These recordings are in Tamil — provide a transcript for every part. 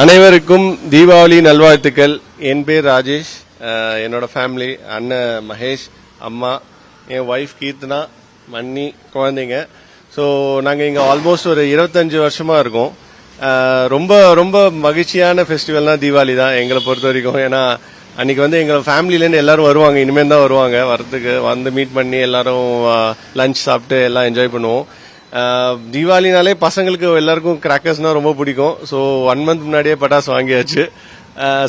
அனைவருக்கும் தீபாவளி நல்வாழ்த்துக்கள். என் பேர் ராஜேஷ். என்னோட ஃபேமிலி அண்ணன் மகேஷ் அம்மா என் ஒய்ஃப் கீர்த்தனா மன்னி குழந்தைங்க. ஸோ நாங்கள் இங்கே ஆல்மோஸ்ட் ஒரு இருபத்தஞ்சு வருஷமாக இருக்கோம். ரொம்ப ரொம்ப மகிழ்ச்சியான ஃபெஸ்டிவல்னால் தீபாவளி தான் எங்களை பொறுத்த வரைக்கும். ஏன்னா அன்றைக்கி வந்து எங்கள் ஃபேமிலியிலேருந்து எல்லாரும் வருவாங்க. இனிமேல் தான் வருவாங்க. வரதுக்கு வந்து மீட் பண்ணி எல்லோரும் லஞ்ச் சாப்பிட்டு எல்லாம் என்ஜாய் பண்ணுவோம். தீபாவளினாலே பசங்களுக்கு எல்லாருக்கும் கிராக்கர்ஸ்னால் ரொம்ப பிடிக்கும். ஸோ ஒன் மந்த் முன்னாடியே பட்டாசு வாங்கியாச்சு.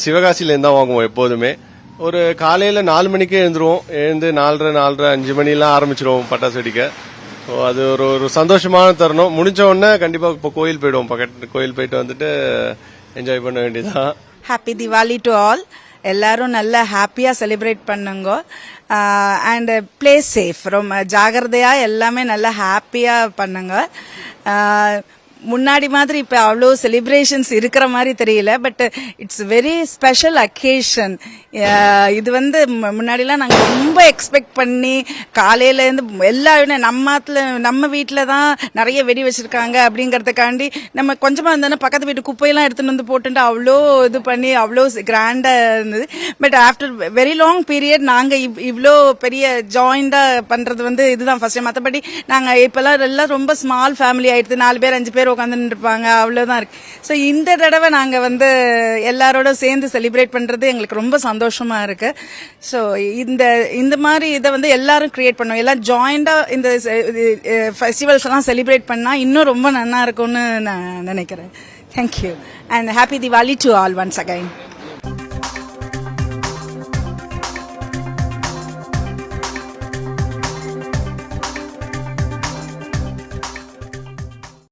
சிவகாசியிலேருந்து தான் வாங்குவோம் எப்போதுமே. ஒரு காலையில் நாலு மணிக்கே எழுந்துருவோம். எழுந்து நாலரை நாலரை அஞ்சு மணிலாம் ஆரம்பிச்சிருவோம் பட்டாசு வெடிக்க. ஸோ அது ஒரு ஒரு சந்தோஷமான தருணம். முடிஞ்ச உடனே கண்டிப்பாக இப்போ கோயில் போயிடுவோம். பக்கத்து கோயில் போயிட்டு வந்துட்டு என்ஜாய் பண்ண வேண்டியதுதான். ஹாப்பி திவாலி டு ஆல் எல்லாரும் நல்லா ஹாப்பியாக செலிப்ரேட் பண்ணுங்க. அண்ட் ப்ளே சேஃப் ரொம்ப ஜாகிரதையாக எல்லாமே நல்லா ஹாப்பியாக பண்ணுங்க. முன்னாடி மாதிரி இப்போ அவ்வளோ செலிப்ரேஷன்ஸ் இருக்கிற மாதிரி தெரியல but it's very special occasion இது வந்து மு- முன்னாடிலாம் நாங்கள் ரொம்ப எக்ஸ்பெக்ட் பண்ணி காலையிலேருந்து எல்லா நம்மத்துல நம்ம வீட்டில் தான் நிறைய வெடி வச்சுருக்காங்க அப்படிங்கிறதுக்காண்டி நம்ம கொஞ்சமாக இருந்தோன்னா பக்கத்து வீட்டு குப்பையெல்லாம் எடுத்துகிட்டு வந்து போட்டுட்டு அவ்வளோ இது பண்ணி அவ்வளோ கிராண்டாக இருந்தது. But after very long period நாங்கள் இவ் இவ்வளோ பெரிய ஜாயிண்டாக பண்ணுறது வந்து இதுதான் டைம் மற்றபடி நாங்கள் இப்போல்லாம் எல்லாம் ரொம்ப ஸ்மால் ஃபேமிலி ஆயிடுது. நாலு பேர் அஞ்சு பேர் உட்காந்துட்டு இருப்பாங்க அவ்வளோதான் இருக்கு. ஸோ இந்த தடவை நாங்கள் வந்து எல்லாரோட சேர்ந்து செலிப்ரேட் பண்ணுறது எங்களுக்கு ரொம்ப சந்தோஷமாக இருக்கு. ஸோ இந்த இந்த மாதிரி இதை வந்து எல்லாரும் கிரியேட் பண்ணோம் எல்லாம் ஜாயிண்டாக இந்த ஃபெஸ்டிவல்ஸ் எல்லாம் செலிப்ரேட் பண்ணால் இன்னும் ரொம்ப நல்லா இருக்கும்னு நான் நினைக்கிறேன். Thank you and happy Diwali to all once again